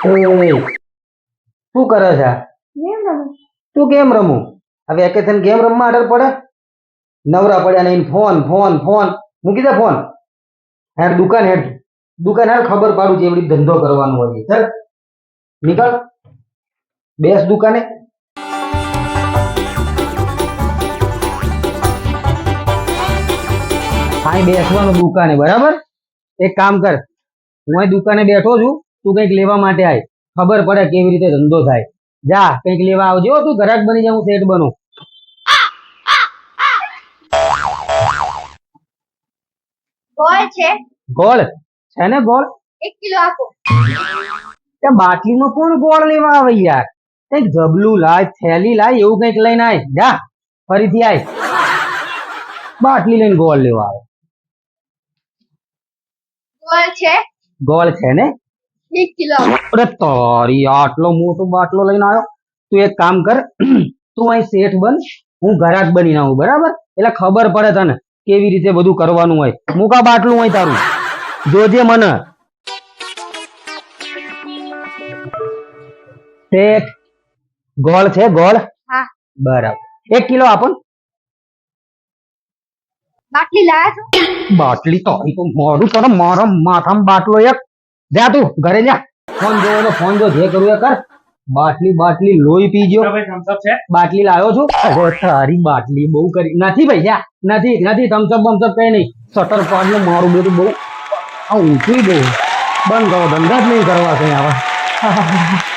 શું કરે છે? તું કેમ રમું? આ વેકેશન કેમ રમવા આડર પડે? નવરા પડ્યા નહીં ફોન ફોન ફોન. મૂકી દે ફોન. હેડ દુકાન હેડ. દુકાન હેડ ખબર પાડું છે એવડી ધંધો કરવાનો હોય ચાલ નીકળ. બેસ દુકાને. અહીં બેસવાનું દુકાને બરાબર? એક કામ કર. હું દુકાને બેઠો છું. તું કંઈક લેવા માટે આય. ખબર પડે કેવી રીતે ધંધો થાય. જા કંઈક લેવા આવજો. તું ઘરાક બની જા હું શેઠ બનું. ગોળ છે. ગોળ? છે ને ગોળ? એક કિલો આપો. ત્યાં બાટલીમાં કોણ ગોળ લેવા આવે યાર? કંઈક જબલું લાય થેલી લાય એવું કંઈક લઈને આય. જા ફરીથી આય. બાટલી લઈને ગોળ લેવા આવે. ગોળ છે. ગોળ છે ને? એક કિલો અરે તારી આટલો મોટો બાટલો લઈને આવ્યો? તું એક કામ કર તું અહીં શેઠ બન હું ઘરાક બની આવું બરાબર? એટલે ખબર પડે તને કેવી રીતે બધું કરવાનું હોય. મૂકા બાટલું હોય તારું. જોજે મને. શેઠ ગોળ છે ગોળ? બરાબર. એક કિલો આપો બાટલી લાયા છો? બાટલી તો મોડું તને મારા માથામાં બાટલો એક જા તું ઘરે જા. ફોન જોવાનો ફોન જો જે કરવું એ કર. બાટલી બાટલી લોહી અપ છે. બાટલી લાવ્યો છું. અરે તારી બાટલી બહુ કરી. નથી ભાઈ જા. નથી નથી થમ્સઅપ બમસઅપ કઈ નહીં. શટર ને મારું બધું બહુ ઊંચું બહુ. બંધ કરો ધંધા જ નહીં કરવા કઈ આવા.